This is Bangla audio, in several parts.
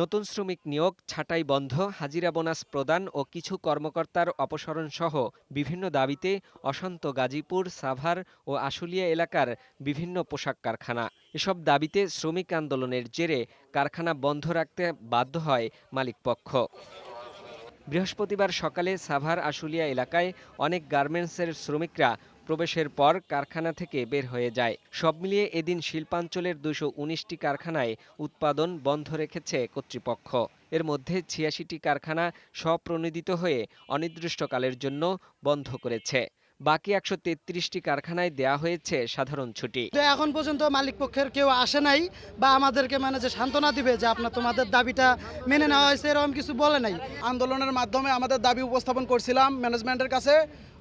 নতুন শ্রমিক নিয়োগ, ছাঁটাই বন্ধ, হাজিরা বোনাস প্রদান ও কিছু কর্মকর্তার অপসারণ সহ বিভিন্ন দাবিতে অশান্ত গাজীপুর, সাভার ও আশুলিয়া এলাকার বিভিন্ন পোশাক কারখানা। এসব দাবিতে শ্রমিক আন্দোলনের জেরে কারখানা বন্ধ রাখতে বাধ্য হয় মালিকপক্ষ। বৃহস্পতিবার সকালে সাভার আশুলিয়া এলাকায় অনেক গার্মেন্টসের শ্রমিকরা প্রবেশের পর কারখানা থেকে বের হয়ে যায়। সব মিলিয়ে এদিন শিল্পাঞ্চলের দুশো উনিশটি কারখানায় উৎপাদন বন্ধ রেখেছে কর্তৃপক্ষ। এর মধ্যে ছিয়াশিটি কারখানা স্বপ্রণোদিত হয়ে অনির্দিষ্টকালের জন্য বন্ধ করেছে। বাকি একশো তেত্রিশটি কারখানায় দেয়া হয়েছে সাধারণ ছুটি। এখন পর্যন্ত মালিক পক্ষের কেউ আসে নাই বা আমাদেরকে মানে যে সান্ত্বনা দিবে যে আপনার তোমাদের দাবিটা মেনে নেওয়া হয়েছে, এরকম কিছু বলে নাই। আন্দোলনের মাধ্যমে আমাদের দাবি উপস্থাপন করছিলাম ম্যানেজমেন্টের কাছে।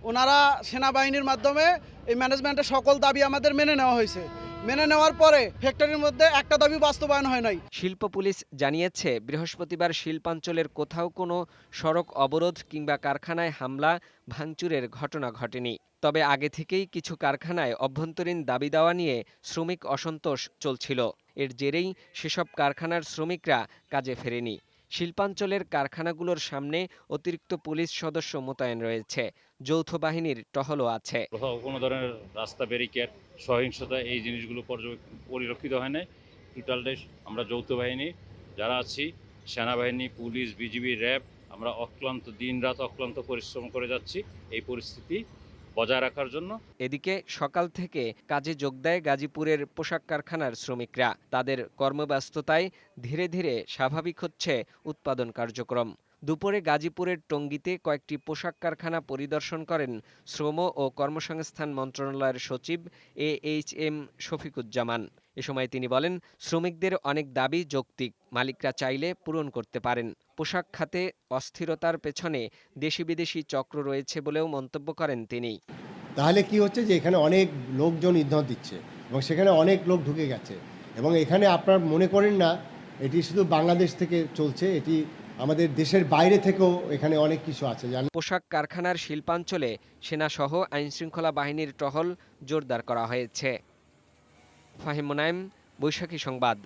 ওনারা সেনাবাহিনীর মাধ্যমে এই ম্যানেজমেন্টের সকল দাবি আমাদের মেনে নেওয়া হয়েছে। মেনে নেওয়ার পরে ফ্যাক্টরির মধ্যে একটা দাবি বাস্তবায়ন হয় নাই। শিল্প পুলিশ জানিয়েছে, বৃহস্পতিবার শিল্পাঞ্চলের কোথাও কোনো সড়ক অবরোধ কিংবা কারখানায় হামলা, ভাঙচুরের ঘটনা ঘটেনি। তবে আগে থেকেই কিছু কারখানায় অভ্যন্তরীণ দাবি দেওয়া নিয়ে শ্রমিক অসন্তোষ চলছিল। এর জেরেই সেসব কারখানার শ্রমিকরা কাজে ফেরেনি। শিল্পাঞ্চলের কারখানাগুলোর সামনে অতিরিক্ত পুলিশ সদস্য মোতায়েন রয়েছে। যৌথ বাহিনীর টহলও আছে। কোথাও কোনো ধরনের রাস্তা, ব্যারিকেড, সহিংসতা এই জিনিসগুলো পরিলক্ষিত হয় নাই। টোটালটাই আমরা যৌথ বাহিনী, যারা আছি, সেনাবাহিনী, পুলিশ, বিজিবি, র্যাব, আমরা অক্লান্ত, দিনরাত অক্লান্ত পরিশ্রম করে যাচ্ছি। এই পরিস্থিতি বজায় রাখার জন্য। এদিকে সকাল থেকে কাজে যোগ দেয় গাজীপুরের পোশাক কারখানার শ্রমিকরা। তাদের কর্মব্যস্ততায় ধীরে ধীরে স্বাভাবিক হচ্ছে উৎপাদন কার্যক্রম। দুপুরে গাজীপুরের টঙ্গীতে কয়েকটি পোশাক কারখানা পরিদর্শন করেন শ্রম ও কর্মসংস্থান মন্ত্রণালয়ের সচিব এ এইচ এম শফিকুজ্জামান। এ সময় তিনি বলেন শ্রমিকদের অনেক দাবি যৌক্তিক মালিকরা চাইলে পূরণ করতে পারেন। পোশাক খাতে অস্থিরতার পেছনে দেশি বিদেশি চক্র রয়েছে বলেও মন্তব্য করেন তিনি। তাহলে কি হচ্ছে যে এখানে অনেক লোকজন ইন্ধন দিচ্ছে এবং সেখানে অনেক লোক ঢুকে গেছে এবং এখানে আপনার মনে করেন না এটি শুধু বাংলাদেশ থেকে চলছে এটি আমাদের দেশের বাইরে থেকেও এখানে অনেক কিছু আছে। পোশাক কারখানার শিল্পাঞ্চলে সেনাসহ আইনশৃঙ্খলা বাহিনীর টহল জোরদার করা হয়েছে। ফাহিম মুনাইম বৈশাখী সংবাদ।